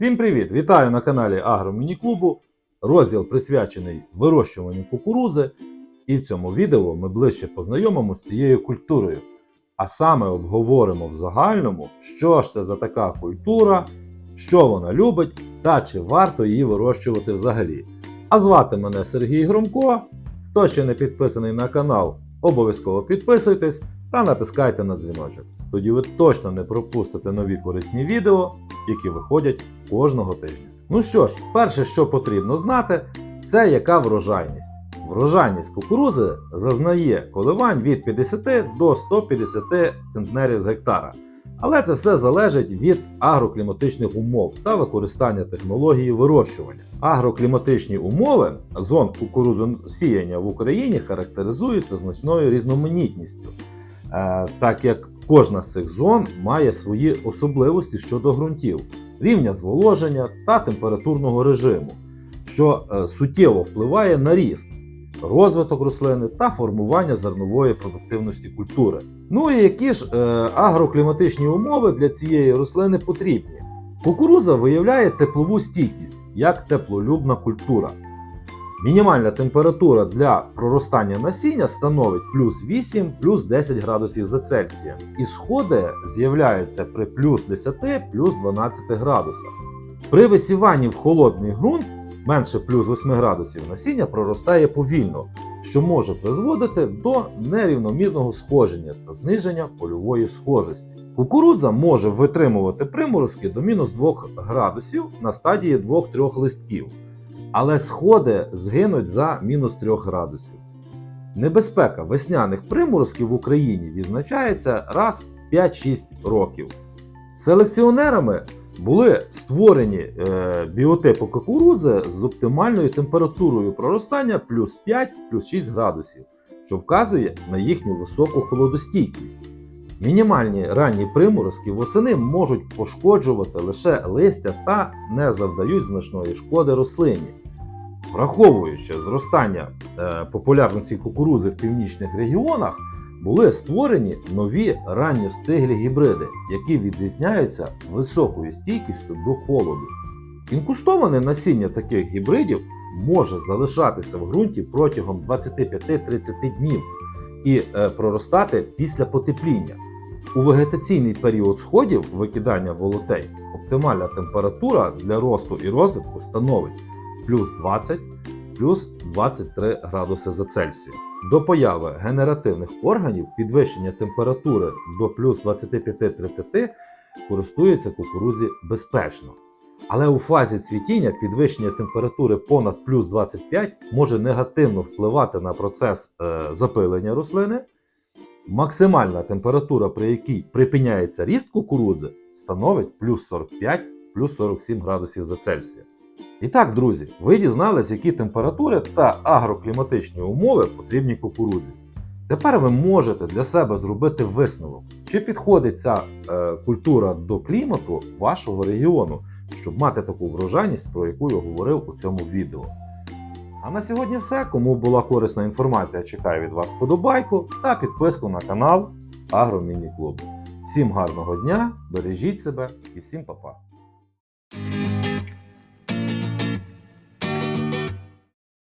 Всім привіт! Вітаю на каналі Агромініклубу. Розділ присвячений вирощуванню кукурузи. І в цьому відео ми ближче познайомимося з цією культурою. А саме обговоримо в загальному, що ж це за така культура, що вона любить та чи варто її вирощувати взагалі. А звати мене Сергій Громко. Хто ще не підписаний на канал, обов'язково підписуйтесь та натискайте на дзвіночок. Тоді ви точно не пропустите нові корисні відео, які виходять кожного тижня. Ну що ж, перше, що потрібно знати, це яка врожайність. Врожайність кукурузи зазнає коливань від 50 до 150 центнерів з гектара. Але це все залежить від агрокліматичних умов та використання технології вирощування. Агрокліматичні умови зон кукурузосіяння в Україні характеризуються значною різноманітністю, так як кожна з цих зон має свої особливості щодо ґрунтів, рівня зволоження та температурного режиму, що е, суттєво впливає на ріст, розвиток рослини та формування зернової продуктивності культури. Ну і які ж е, агрокліматичні умови для цієї рослини потрібні? Кукуруза виявляє теплову стійкість як теплолюбна культура. Мінімальна температура для проростання насіння становить плюс 8 плюс 10 градусів за Цельсієм. І сходи з'являються при плюс 10 плюс 12 градусах. При висіванні в холодний ґрунт менше плюс 8 градусів насіння проростає повільно, що може призводити до нерівномірного сходження та зниження польової схожості. Кукурудза може витримувати приморозки до мінус 2 градусів на стадії 2-3 листків, але сходи згинуть за мінус 3 градусів. Небезпека весняних приморозків в Україні відзначається раз в 5-6 років. Селекціонерами були створені е, біотипи кукурудзи з оптимальною температурою проростання плюс 5 плюс 6 градусів, що вказує на їхню високу холодостійкість. Мінімальні ранні приморозки восени можуть пошкоджувати лише листя та не завдають значної шкоди рослині. Враховуючи зростання е, популярності кукурузи в північних регіонах, були створені нові ранньостиглі гібриди, які відрізняються високою стійкістю до холоду. Інкустоване насіння таких гібридів може залишатися в ґрунті протягом 25-30 днів і е, проростати після потепління. У вегетаційний період сходів викидання волотей оптимальна температура для росту і розвитку становить плюс 20 плюс 23 градуси за Цельсієм. До появи генеративних органів підвищення температури до плюс 25-30 користується кукурудзі безпечно. Але у фазі цвітіння підвищення температури понад плюс 25 може негативно впливати на процес е, запилення рослини. Максимальна температура, при якій припиняється ріст кукурудзи, становить плюс 45 плюс 47 градусів за Цельсія. І так, друзі, ви дізнались, які температури та агрокліматичні умови потрібні кукурудзі. Тепер ви можете для себе зробити висновок, чи підходить ця е, культура до клімату вашого регіону, щоб мати таку врожайність, про яку я говорив у цьому відео. А на сьогодні все. Кому була корисна інформація, чекаю від вас вподобайку та підписку на канал Агромініклуб. Всім гарного дня, бережіть себе і всім па-па!